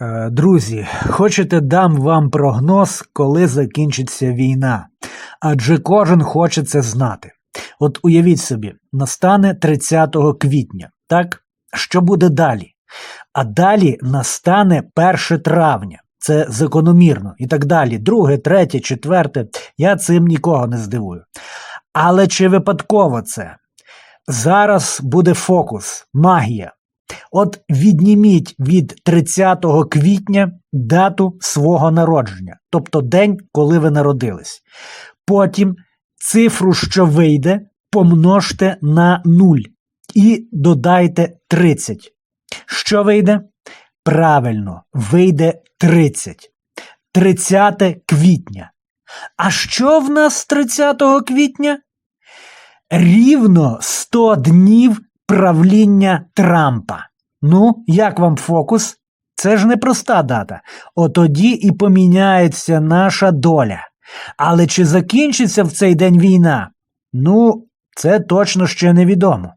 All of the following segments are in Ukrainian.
Е, Друзі, хочете дам вам прогноз, коли закінчиться війна. Адже кожен хоче це знати. От уявіть собі, настане 30 квітня, так? Що буде далі? А далі настане 1 травня. Це закономірно і так далі. Друге, третє, четверте. Я цим нікого не здивую. Але чи випадково це? Зараз буде фокус, магія. От відніміть від 30 квітня дату свого народження, тобто день, коли ви народились. Потім цифру, що вийде, помножте на 0 і додайте 30. Що вийде? Правильно, вийде 30. 30 квітня. А що в нас 30 квітня? Рівно 100 днів правління Трампа. Ну, як вам фокус? Це ж непроста дата. Отоді і поміняється наша доля. Але чи закінчиться в цей день війна? Ну, це точно ще невідомо.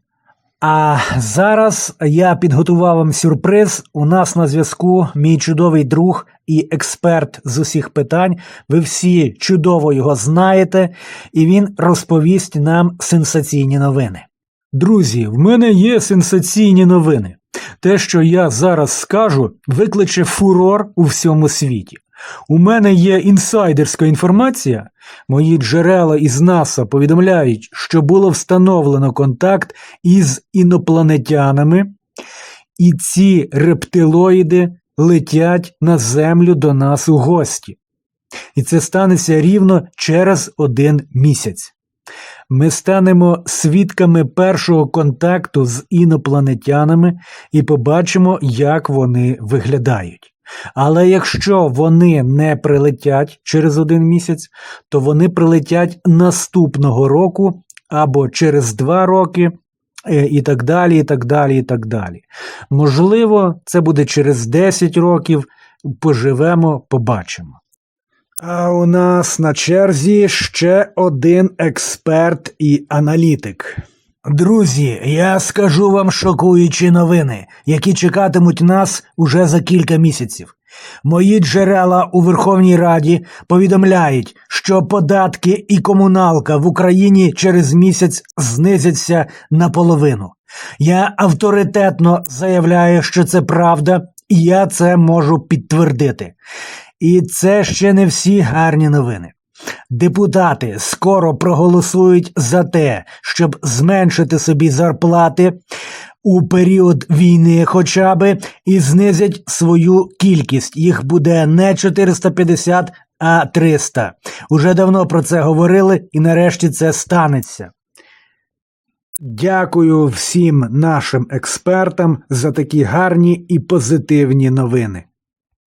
А зараз я підготував вам сюрприз. У нас на зв'язку мій чудовий друг і експерт з усіх питань. Ви всі чудово його знаєте, і він розповість нам сенсаційні новини. Друзі, в мене є сенсаційні новини. Те, що я зараз скажу, викличе фурор у всьому світі. У мене є інсайдерська інформація. Мої джерела із НАСА повідомляють, що було встановлено контакт із інопланетянами, і ці рептилоїди летять на Землю до нас у гості. І це станеться рівно через один місяць. Ми станемо свідками першого контакту з інопланетянами і побачимо, як вони виглядають. Але якщо вони не прилетять через один місяць, то вони прилетять наступного року або через два роки, е, і так далі, і так далі, і так далі. Можливо, це буде через 10 років. Поживемо, побачимо. А у нас на черзі ще один експерт і аналітик. Друзі, я скажу вам шокуючі новини, які чекатимуть нас уже за кілька місяців. Мої джерела у Верховній Раді повідомляють, що податки і комуналка в Україні через місяць знизяться наполовину. Я авторитетно заявляю, що це правда, і я це можу підтвердити. І це ще не всі гарні новини. Депутати скоро проголосують за те, щоб зменшити собі зарплати у період війни, хоча би, і знизять свою кількість. Їх буде не 450, а 300. Уже давно про це говорили, і нарешті це станеться. Дякую всім нашим експертам за такі гарні і позитивні новини.